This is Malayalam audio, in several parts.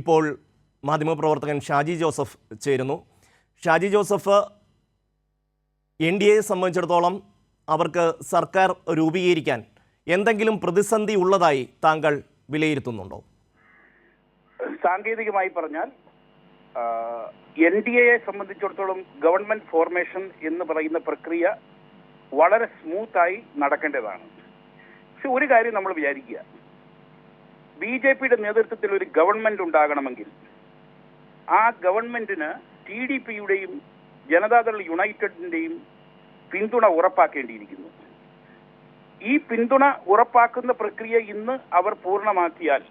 ഇപ്പോൾ മാധ്യമപ്രവർത്തകൻ ഷാജി ജോസഫ് ചേരുന്നു. ഷാജി ജോസഫ് എൻ ഡി എയെ സംബന്ധിച്ചിടത്തോളം അവർക്ക് സർക്കാർ രൂപീകരിക്കാൻ എന്തെങ്കിലും പ്രതിസന്ധി ഉള്ളതായി താങ്കൾ വിലയിരുത്തുന്നുണ്ടോ? സാങ്കേതികമായി പറഞ്ഞാൽ എൻ ഡി എയെ സംബന്ധിച്ചിടത്തോളം ഗവൺമെന്റ് ഫോർമേഷൻ എന്ന് പറയുന്ന പ്രക്രിയ വളരെ സ്മൂത്തായി നടക്കേണ്ടതാണ്. പക്ഷെ ഒരു കാര്യം നമ്മൾ വിചാരിക്കുക. ബി ജെ പിയുടെ നേതൃത്വത്തിൽ ഒരു ഗവൺമെന്റ് ഉണ്ടാകണമെങ്കിൽ ആ ഗവൺമെന്റിന് ടി ഡി പിയുടെയും ജനതാദൾ യുണൈറ്റഡിന്റെയും പിന്തുണ ഉറപ്പാക്കേണ്ടിയിരിക്കുന്നു. ഈ പിന്തുണ ഉറപ്പാക്കുന്ന പ്രക്രിയ ഇന്ന് അവർ പൂർണമാക്കിയാൽ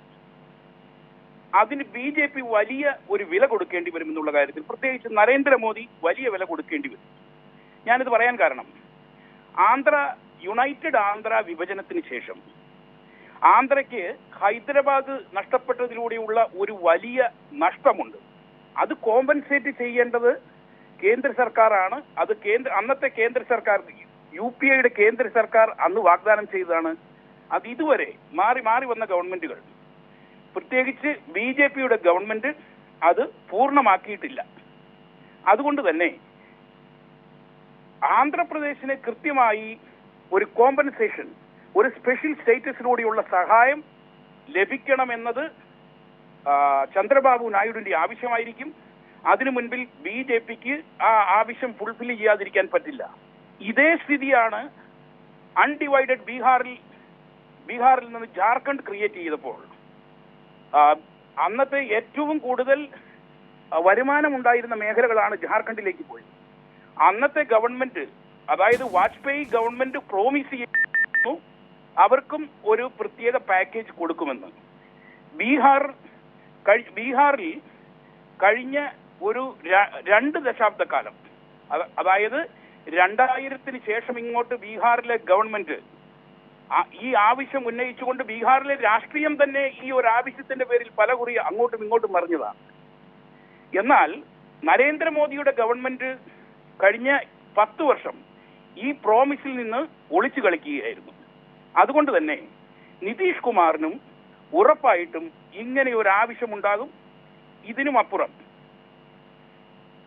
അതിന് ബി ജെ പി വലിയ ഒരു വില കൊടുക്കേണ്ടി വരും എന്നുള്ള കാര്യത്തിൽ പ്രത്യേകിച്ച് നരേന്ദ്രമോദി വലിയ വില കൊടുക്കേണ്ടി വരും. ഞാനിത് പറയാൻ കാരണം. ആന്ധ്ര യുണൈറ്റഡ് ആന്ധ്ര വിഭജനത്തിന് ശേഷം ആന്ധ്രയ്ക്ക് ഹൈദരാബാദ് നഷ്ടപ്പെട്ടതിലൂടെയുള്ള ഒരു വലിയ നഷ്ടമുണ്ട്. അത് കോമ്പൻസേറ്റ് ചെയ്യേണ്ടത് കേന്ദ്ര സർക്കാരാണ്. അത് കേന്ദ്ര അന്നത്തെ കേന്ദ്ര സർക്കാർ യു പി ഐയുടെ കേന്ദ്ര സർക്കാർ അന്ന് വാഗ്ദാനം ചെയ്തതാണ്. അത് ഇതുവരെ മാറി മാറി വന്ന ഗവൺമെന്റുകൾ. പ്രത്യേകിച്ച് ബി ജെ പിയുടെ ഗവൺമെന്റ് അത് പൂർണമാക്കിയിട്ടില്ല. അതുകൊണ്ട് തന്നെ ആന്ധ്രാപ്രദേശിന് കൃത്യമായി ഒരു കോമ്പൻസേഷൻ ഒരു സ്പെഷ്യൽ സ്റ്റേറ്റസിലൂടെയുള്ള സഹായം ലഭിക്കണമെന്നത് ചന്ദ്രബാബു നായിഡുവിന്റെ ആവശ്യമായിരിക്കും. അതിനു മുൻപിൽ ബി ജെ പിക്ക് ആ ആവശ്യം ഫുൾഫിൽ ചെയ്യാതിരിക്കാൻ പറ്റില്ല. ഇതേ സ്ഥിതിയാണ് അൺഡിവൈഡഡ് ബീഹാറിൽ ബീഹാറിൽ നിന്ന് ജാർഖണ്ഡ് ക്രിയേറ്റ് ചെയ്തപ്പോൾ. അന്നത്തെ ഏറ്റവും കൂടുതൽ വരുമാനമുണ്ടായിരുന്ന മേഖലകളാണ് ജാർഖണ്ഡിലേക്ക് പോയത്. അന്നത്തെ ഗവൺമെന്റ് അതായത് വാജ്പേയി ഗവൺമെന്റ് പ്രോമിസ് ചെയ്യുന്നു അവർക്കും ഒരു പ്രത്യേക പാക്കേജ് കൊടുക്കുമെന്ന്. ബീഹാർ ബീഹാറിൽ കഴിഞ്ഞ ഒരു രണ്ട് ദശാബ്ദക്കാലം കാലം അതായത് രണ്ടായിരത്തിന് ശേഷം ഇങ്ങോട്ട് ബീഹാറിലെ ഗവൺമെന്റ് ഈ ആവശ്യം ഉന്നയിച്ചുകൊണ്ട് ബീഹാറിലെ രാഷ്ട്രീയം തന്നെ ഈ ഒരു ആവശ്യത്തിന്റെ പേരിൽ പല കുറി അങ്ങോട്ടും ഇങ്ങോട്ടും മറിഞ്ഞതാണ് എന്നാൽ നരേന്ദ്രമോദിയുടെ ഗവൺമെന്റ് കഴിഞ്ഞ പത്ത് വർഷം ഈ പ്രോമിസിൽ നിന്ന് ഒളിച്ചു കളിക്കുകയായിരുന്നു. അതുകൊണ്ട് തന്നെ നിതീഷ് കുമാറിനും ഉറപ്പായിട്ടും ഇങ്ങനെ ഒരു ആവശ്യമുണ്ടാകും. ഇതിനും അപ്പുറം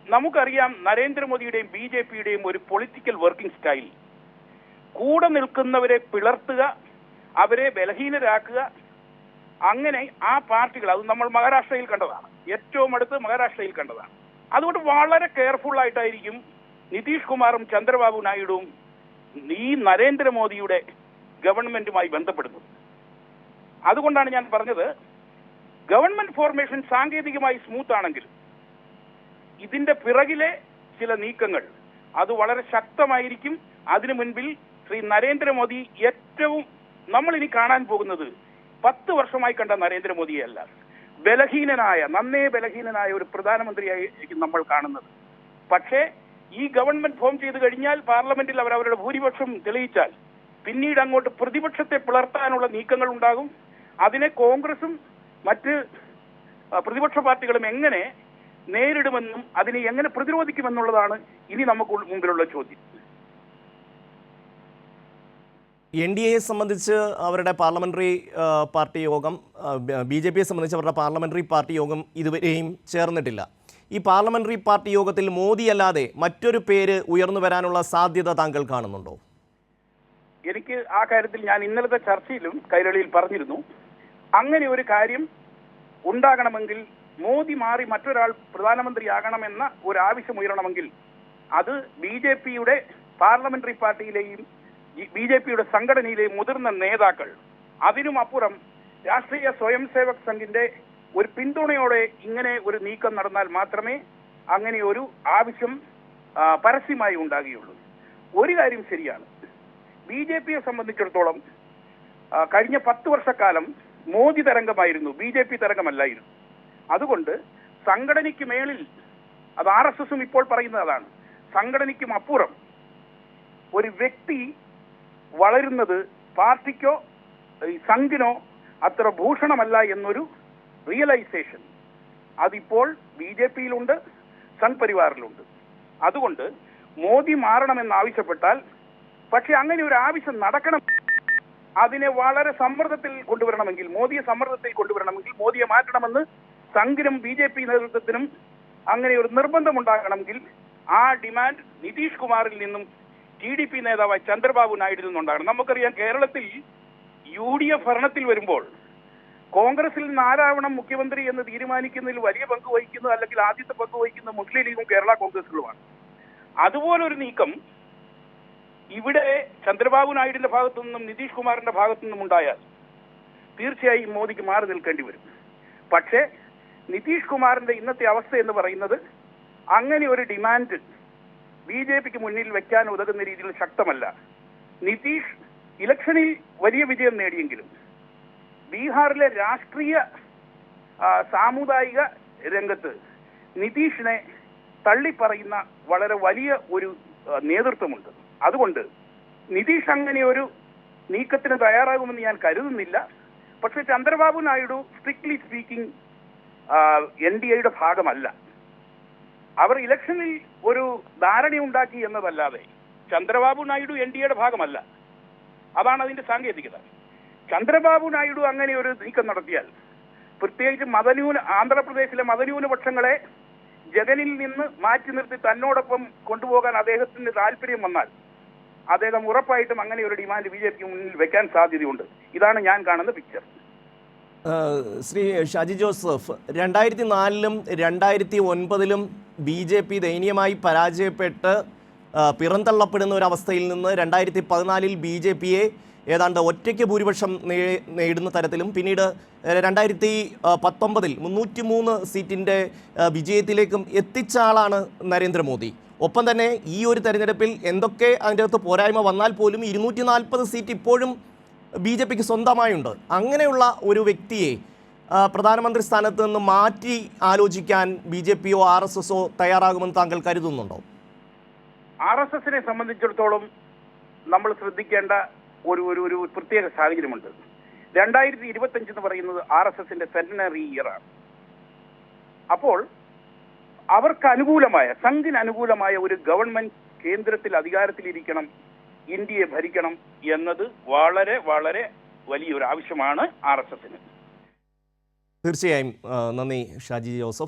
നമുക്കറിയാം നരേന്ദ്രമോദിയുടെയും ബി ജെ പിയുടെയും ഒരു പൊളിറ്റിക്കൽ വർക്കിംഗ് സ്റ്റൈൽ കൂടെ നിൽക്കുന്നവരെ പിളർത്തുക അവരെ ബലഹീനരാക്കുക. അങ്ങനെ ആ പാർട്ടികൾ അത് നമ്മൾ മഹാരാഷ്ട്രയിൽ കണ്ടതാണ്. ഏറ്റവും അടുത്ത് മഹാരാഷ്ട്രയിൽ കണ്ടതാണ്. അതുകൊണ്ട് വളരെ കെയർഫുൾ ആയിട്ടായിരിക്കും നിതീഷ് കുമാറും ചന്ദ്രബാബു നായിഡുവും ഈ നരേന്ദ്രമോദിയുടെ ഗവൺമെന്റുമായി ബന്ധപ്പെടുന്നത്. അതുകൊണ്ടാണ് ഞാൻ പറഞ്ഞത് ഗവൺമെന്റ് ഫോർമേഷൻ സാങ്കേതികമായി സ്മൂത്ത് ആണെങ്കിൽ ഇതിന്റെ പിറകിലെ ചില നീക്കങ്ങൾ അത് വളരെ ശക്തമായിരിക്കും. അതിനു മുൻപിൽ ശ്രീ നരേന്ദ്രമോദി ഏറ്റവും നമ്മൾ ഇനി കാണാൻ പോകുന്നത് പത്ത് വർഷമായി കണ്ട നരേന്ദ്രമോദിയല്ല ബലഹീനനായ നന്നേ ബലഹീനനായ ഒരു പ്രധാനമന്ത്രിയായിരിക്കും നമ്മൾ കാണുന്നത്. പക്ഷേ ഈ ഗവൺമെന്റ് ഫോം ചെയ്തു കഴിഞ്ഞാൽ പാർലമെന്റിൽ അവർ അവരുടെ ഭൂരിപക്ഷം തെളിയിച്ചാൽ പിന്നീട് അങ്ങോട്ട് പ്രതിപക്ഷത്തെ പിളർത്താനുള്ള നീക്കങ്ങൾ ഉണ്ടാകും. അതിനെ കോൺഗ്രസും മറ്റ് പ്രതിപക്ഷ പാർട്ടികളും എങ്ങനെ നേരിടുമെന്നും അതിനെ എങ്ങനെ പ്രതിരോധിക്കുമെന്നുള്ളതാണ് ഇനി നമുക്ക് മുമ്പിലുള്ള ചോദ്യം. എൻ ഡി എയെ സംബന്ധിച്ച് അവരുടെ പാർലമെന്ററി പാർട്ടി യോഗം ബി ജെ പിയെ സംബന്ധിച്ച് അവരുടെ പാർലമെന്ററി പാർട്ടി യോഗം ഇതുവരെയും ചേർന്നിട്ടില്ല. ഈ പാർലമെന്ററി പാർട്ടി യോഗത്തിൽ മോദിയല്ലാതെ മറ്റൊരു പേര് ഉയർന്നു വരാനുള്ള സാധ്യത താങ്കൾ കാണുന്നുണ്ടോ? എനിക്ക് ആ കാര്യത്തിൽ ഞാൻ ഇന്നലത്തെ ചർച്ചയിലും കൈരളിയിൽ പറഞ്ഞിരുന്നു. അങ്ങനെ ഒരു കാര്യം ഉണ്ടാകണമെങ്കിൽ മോദി മാറി മറ്റൊരാൾ പ്രധാനമന്ത്രിയാകണമെന്ന ഒരു ആവശ്യം ഉയരണമെങ്കിൽ അത് ബി ജെ പിയുടെ പാർലമെന്ററി പാർട്ടിയിലെയും ബി ജെ പിയുടെ സംഘടനയിലെയും മുതിർന്ന നേതാക്കൾ. അതിനും അപ്പുറം രാഷ്ട്രീയ സ്വയം സേവക് സംഘിന്റെ ഒരു പിന്തുണയോടെ ഇങ്ങനെ ഒരു നീക്കം നടന്നാൽ മാത്രമേ അങ്ങനെ ഒരു ആവശ്യം പരസ്യമായി ഉണ്ടാകുകയുള്ളൂ. ഒരു കാര്യം ശരിയാണ്. ബി ജെ പിയെ സംബന്ധിച്ചിടത്തോളം കഴിഞ്ഞ പത്ത് വർഷക്കാലം മോദി തരംഗമായിരുന്നു. ബി ജെ പി തരംഗമല്ലായിരുന്നു. അതുകൊണ്ട് സംഘടനയ്ക്ക് മേളിൽ അത് ആർ എസ് എസും ഇപ്പോൾ പറയുന്നത് അതാണ് സംഘടനയ്ക്കും അപ്പുറം ഒരു വ്യക്തി വളരുന്നത് പാർട്ടിക്കോ സംഘിനോ അത്ര ഭൂഷണമല്ല എന്നൊരു റിയലൈസേഷൻ അതിപ്പോൾ ബി ജെ പിയിലുണ്ട് സംഘ് പരിവാറിലുണ്ട്. അതുകൊണ്ട് മോദി മാറണമെന്ന് ആവശ്യപ്പെട്ടാൽ പക്ഷെ അങ്ങനെ ഒരു ആവശ്യം നടക്കണം. അതിനെ വളരെ സമ്മർദ്ദത്തിൽ കൊണ്ടുവരണമെങ്കിൽ മോദിയെ സമ്മർദ്ദത്തിൽ കൊണ്ടുവരണമെങ്കിൽ മോദിയെ മാറ്റണമെന്ന് സംഘിനും ബി ജെ പി നേതൃത്വത്തിനും അങ്ങനെ ഒരു നിർബന്ധം ഉണ്ടാകണമെങ്കിൽ ആ ഡിമാൻഡ് നിതീഷ് കുമാറിൽ നിന്നും ടി ഡി പി നേതാവായ ചന്ദ്രബാബു നായിഡുവിൽ നിന്നുണ്ടാകണം. നമുക്കറിയാം കേരളത്തിൽ യു ഡി എഫ് ഭരണത്തിൽ വരുമ്പോൾ കോൺഗ്രസിൽ നിന്ന് ആരാവണം മുഖ്യമന്ത്രി എന്ന് തീരുമാനിക്കുന്നതിൽ വലിയ പങ്ക് വഹിക്കുന്നത് അല്ലെങ്കിൽ ആദ്യത്തെ പങ്ക് വഹിക്കുന്നത് മുസ്ലിം ലീഗും കേരള കോൺഗ്രസുകളുമാണ്. അതുപോലൊരു നീക്കം ഇവിടെ ചന്ദ്രബാബു നായിഡുവിന്റെ ഭാഗത്തു നിന്നും നിതീഷ് കുമാറിന്റെ ഭാഗത്തു നിന്നും ഉണ്ടായാൽ തീർച്ചയായും മോദിക്ക് മാറി നിൽക്കേണ്ടി വരും. പക്ഷേ നിതീഷ് കുമാറിന്റെ ഇന്നത്തെ അവസ്ഥ എന്ന് പറയുന്നത് അങ്ങനെ ഒരു ഡിമാൻഡ് ബി ജെ പിക്ക് മുന്നിൽ വെക്കാൻ ഉതകുന്ന രീതിയിൽ ശക്തമല്ല. നിതീഷ് ഇലക്ഷനിൽ വലിയ വിജയം നേടിയെങ്കിലും ബീഹാറിലെ രാഷ്ട്രീയ സാമുദായിക രംഗത്ത് നിതീഷിനെ തള്ളിപ്പറയുന്ന വളരെ വലിയ ഒരു നേതൃത്വമുണ്ട്. അതുകൊണ്ട് നിതീഷ് അങ്ങനെ ഒരു നീക്കത്തിന് തയ്യാറാകുമെന്ന് ഞാൻ കരുതുന്നില്ല. പക്ഷെ Chandrababu Naidu strictly speaking N D എയുടെ ഭാഗമല്ല. അവർ ഇലക്ഷനിൽ ഒരു ധാരണ ഉണ്ടാക്കി എന്നതല്ലാതെ ചന്ദ്രബാബു നായിഡു എൻ ഡി എയുടെ ഭാഗമല്ല. അതാണ് അതിന്റെ സാങ്കേതികത. ചന്ദ്രബാബു നായിഡു അങ്ങനെ ഒരു നീക്കം നടത്തിയാൽ പ്രത്യേകിച്ച് മതന്യൂന ആന്ധ്രാപ്രദേശിലെ മതന്യൂനപക്ഷങ്ങളെ ജഗനിൽ നിന്ന് മാറ്റി നിർത്തി തന്നോടൊപ്പം കൊണ്ടുപോകാൻ അദ്ദേഹത്തിന് താല്പര്യം വന്നാൽ അദ്ദേഹം ഉറപ്പായിട്ടും അങ്ങനെ ഒരു ഡിമാൻഡ് ബി ജെ പിക്ക് മുന്നിൽ വെക്കാൻ സാധ്യതയുണ്ട്. ഇതാണ് ഞാൻ കാണുന്ന പിക്ചർ ശ്രീ ഷാജി ജോസഫ് രണ്ടായിരത്തി നാലിലും രണ്ടായിരത്തി ഒൻപതിലും ബി ജെ പി ദയനീയമായി പരാജയപ്പെട്ട് പിറന്തള്ളപ്പെടുന്ന ഒരു അവസ്ഥയിൽ നിന്ന് രണ്ടായിരത്തി പതിനാലിൽ ബി ജെ പിയെ ഏതാണ്ട് ഒറ്റയ്ക്ക് ഭൂരിപക്ഷം നേടുന്ന തരത്തിലും പിന്നീട് രണ്ടായിരത്തി പത്തൊമ്പതിൽ മുന്നൂറ്റി മൂന്ന് സീറ്റിന്റെ വിജയത്തിലേക്കും എത്തിച്ച ആളാണ് നരേന്ദ്രമോദി. ഒപ്പം തന്നെ ഈ ഒരു തെരഞ്ഞെടുപ്പിൽ എന്തൊക്കെ അതിന്റെ അകത്ത് പോരായ്മ വന്നാൽ പോലും ഇരുന്നൂറ്റി നാൽപ്പത് സീറ്റ് ഇപ്പോഴും ബി ജെ പിക്ക് സ്വന്തമായുണ്ട്. അങ്ങനെയുള്ള ഒരു വ്യക്തിയെ പ്രധാനമന്ത്രി സ്ഥാനത്ത് നിന്ന് മാറ്റി ആലോചിക്കാൻ ബി ജെ പിയോ ആർ എസ് എസോ തയ്യാറാകുമെന്ന് താങ്കൾ കരുതുന്നുണ്ടോ? ആർ എസ് എസിനെ സംബന്ധിച്ചിടത്തോളം നമ്മൾ ശ്രദ്ധിക്കേണ്ട ഒരു ഒരു ഒരു പ്രത്യേക സാഹചര്യമുണ്ട്. രണ്ടായിരത്തി ഇരുപത്തി എന്ന് പറയുന്നത് ആർ എസ് എസിന്റെ സെന്റിനറി ഇയർ ആണ്. അപ്പോൾ അവർക്ക് അനുകൂലമായ സംഘിന് അനുകൂലമായ ഒരു ഗവൺമെന്റ് കേന്ദ്രത്തിൽ അധികാരത്തിലിരിക്കണം ഇന്ത്യയെ ഭരിക്കണം എന്നത് വളരെ വളരെ വലിയൊരു ആവശ്യമാണ് ആർ എസ് എസിന്. തീർച്ചയായും നന്ദി ഷാജി ജോസഫ്.